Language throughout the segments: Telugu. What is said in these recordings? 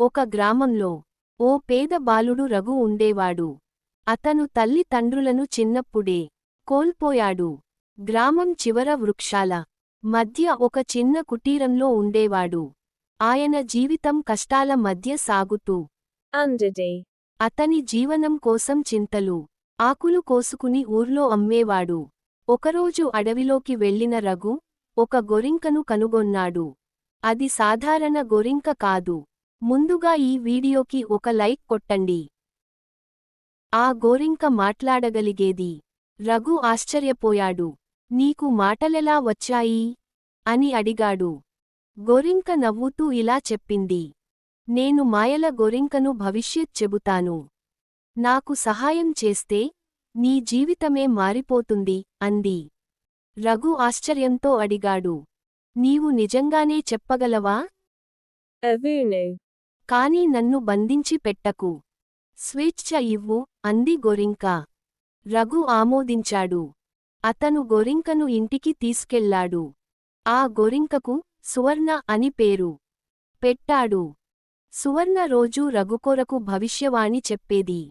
ఒక గ్రామంలో ఓ పేద బాలుడు రఘు ఉండేవాడు. అతను తల్లి తండ్రులను చిన్నప్పుడే కోల్పోయాడు. గ్రామం చివర వృక్షాల మధ్య ఒక చిన్న కుటీరంలో ఉండేవాడు. ఆయన జీవితం కష్టాల మధ్య సాగుతూ. అతని జీవనం కోసం చింతలు ఆకులు కోసుకుని ఊర్లో అమ్మేవాడు. ఒకరోజు అడవిలోకి వెళ్ళిన రఘు ఒక గొరింకను కనుగొన్నాడు. అది సాధారణ గొరింక కాదు. ముందుగా ఈ వీడియోకి ఒక లైక్ కొట్టండి. ఆ గోరింక మాట్లాడగలిగేది. రఘు ఆశ్చర్యపోయాడు. నీకు మాటలెలా వచ్చాయి? అని అడిగాడు. గోరింక నవ్వుతూ ఇలా చెప్పింది. నేను మాయల గోరింకను భవిష్యత్ చెబుతాను. నాకు సహాయం చేస్తే నీ జీవితమే మారిపోతుంది అంది. రఘు ఆశ్చర్యంతో అడిగాడు. నీవు నిజంగానే చెప్పగలవా? Avunu. కాని నన్ను బంధించి పెట్టకు. స్వేచ్ఛ ఇవ్వు అంది గొరింక. రఘు ఆమోదించాడు. అతను గొరింకను ఇంటికి తీసుకెళ్ళాడు. ఆ గొరింకకు సువర్ణ అని పేరు. పెట్టాడు. సువర్ణ రోజూ రఘుకొరకు భవిష్యవాణి చెప్పేది.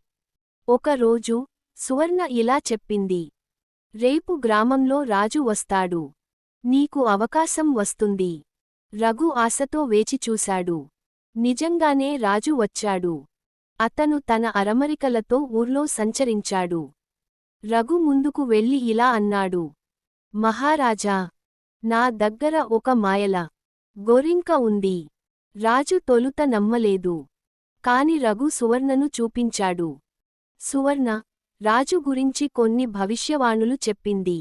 ఒకరోజు సువర్ణ ఇలా చెప్పింది. రేపు గ్రామంలో రాజు వస్తాడు. నీకు అవకాశం వస్తుంది. రఘు ఆశతో వేచిచూశాడు నిజంగానే రాజు వచ్చాడు. అతను తన అరమరికలతో ఊర్లో సంచరించాడు. రఘు ముందుకు వెళ్ళి ఇలా అన్నాడు. మహారాజా నా దగ్గర ఒక మాయల గోరింక ఉంది. రాజు తొలుత నమ్మలేదు. కాని రఘు సువర్ణను చూపించాడు. సువర్ణ రాజు గురించి కొన్ని భవిష్యవాణులు చెప్పింది.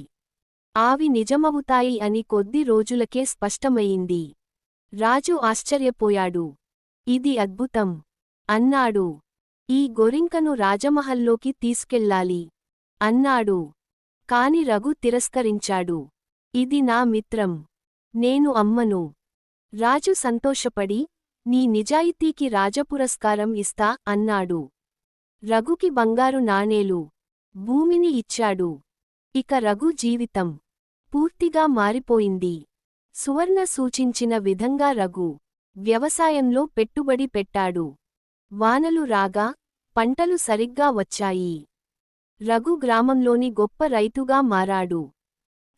ఆవి నిజమవుతాయి అని కొద్ది రోజులకే స్పష్టమయింది రాజు ఆశ్చర్యపోయాడు. ఇది అద్భుతం. అన్నాడు. ఈ గొరింకను రాజమహల్లోకి తీసుకెళ్ళాలి అన్నాడు. కాని రఘు తిరస్కరించాడు. ఇది నా మిత్రం. నేను అమ్మను. రాజు సంతోషపడి నీ నిజాయితీకి రాజపురస్కారం ఇస్తా అన్నాడు. రఘుకి బంగారు నాణేలు. భూమిని ఇచ్చాడు. ఇక రఘు జీవితం. పూర్తిగా మారిపోయింది. సువర్ణ సూచించిన విధంగా రఘు వ్యవసాయంలో పెట్టుబడి పెట్టాడు. వానలు రాగా పంటలు సరిగ్గా వచ్చాయి. రఘు గ్రామంలోని గొప్ప రైతుగా మారాడు.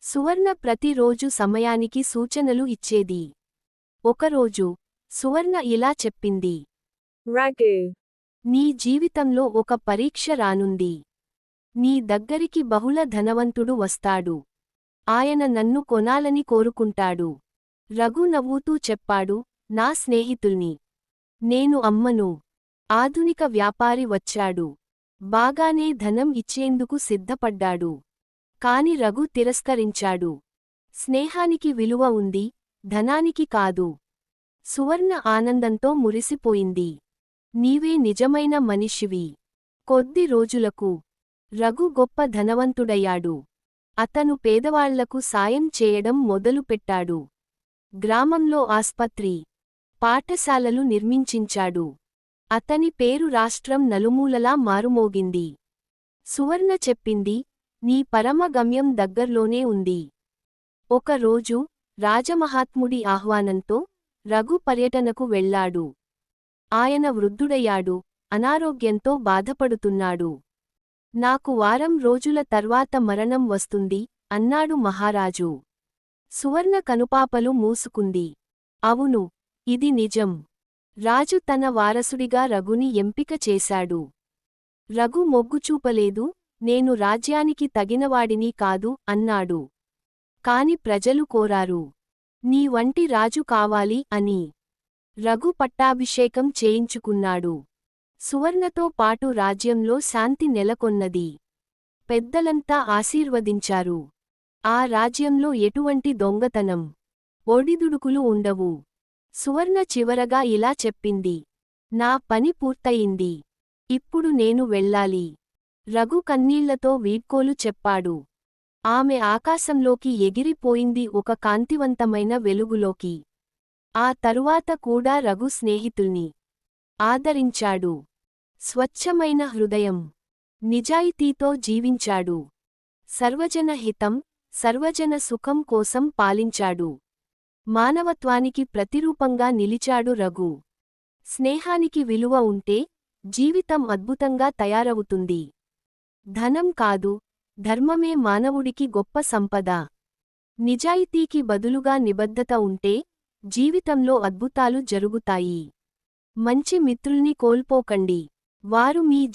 సువర్ణ ప్రతిరోజు సమయానికి సూచనలు ఇచ్చేది. ఒకరోజు సువర్ణ ఇలా చెప్పింది. నీ జీవితంలో ఒక పరీక్ష రానుంది. నీ దగ్గరికి బహుళ ధనవంతుడు వస్తాడు. ఆయన నన్ను కొనాలని కోరుకుంటాడు. రఘు నవ్వుతూ చెప్పాడు నా స్నేహితుల్ని. నేను అమ్మను. ఆధునిక వ్యాపారి వచ్చాడు. బాగానే ధనం ఇచ్చేందుకు సిద్ధపడ్డాడు. కాని రఘు తిరస్కరించాడు. స్నేహానికి విలువ ఉంది ధనానికి కాదు. సువర్ణ ఆనందంతో మురిసిపోయింది. నీవే నిజమైన మనిషివి. కొద్ది రోజులకు. రఘు గొప్ప ధనవంతుడయ్యాడు. అతను పేదవాళ్ళకు సాయం చేయడం మొదలుపెట్టాడు. గ్రామంలో ఆస్పత్రి. పాఠశాలలు నిర్మించించాడు. అతని పేరు రాష్ట్రం నలుమూలలా మారుమోగింది. సువర్ణ చెప్పింది నీ పరమ గమ్యం దగ్గర్లోనే ఉంది. ఒకరోజు రాజమహాత్ముడి ఆహ్వానంతో రఘు పర్యటనకు వెళ్ళాడు ఆయన వృద్ధుడయ్యాడు అనారోగ్యంతో బాధపడుతున్నాడు. నాకు వారం రోజుల తర్వాత మరణం వస్తుంది అన్నాడు మహారాజు. సువర్ణ కనుపాపలు మూసుకుంది. అవును ఇది నిజం. రాజు తన వారసుడిగా రఘుని ఎంపిక చేశాడు. రఘు మొగ్గుచూపలేదు నేను రాజ్యానికి తగినవాడిని కాదు అన్నాడు. కాని ప్రజలు కోరారు. నీ వంటి రాజు కావాలి అని. రఘు పట్టాభిషేకం చేయించుకున్నాడు. సువర్ణతో పాటు రాజ్యంలో శాంతి నెలకొన్నది. పెద్దలంతా ఆశీర్వదించారు. ఆ రాజ్యంలో ఎటువంటి దొంగతనం ఒడిదుడుకులు ఉండవు. సువర్ణ చివరగా ఇలా చెప్పింది. నా పని పూర్తయింది. ఇప్పుడు నేను వెళ్ళాలి. రఘు కన్నీళ్ళతో వీడ్కోలు చెప్పాడు. ఆమె ఆకాశంలోకి ఎగిరిపోయింది ఒక కాంతివంతమైన వెలుగులోకి. ఆ తరువాత కూడా రఘు స్నేహితుల్ని ఆదరించాడు. స్వచ్ఛమైన హృదయం. నిజాయితీతో జీవించాడు. సర్వజన హితం సర్వజన సుఖం కోసం పాలించాడు. మానవత్వానికి ప్రతిరూపంగా నిలిచాడు రఘు. స్నేహానికి విలువ ఉంటే జీవితం అద్భుతంగా తయారవుతుంది. ధనం కాదు ధర్మమే మానవుడికి గొప్ప సంపద. నిజాయితీకి బదులుగా నిబద్ధత ఉంటే జీవితంలో అద్భుతాలు జరుగుతాయి. మంచి మిత్రుల్ని కోల్పోకండి. వారు మీ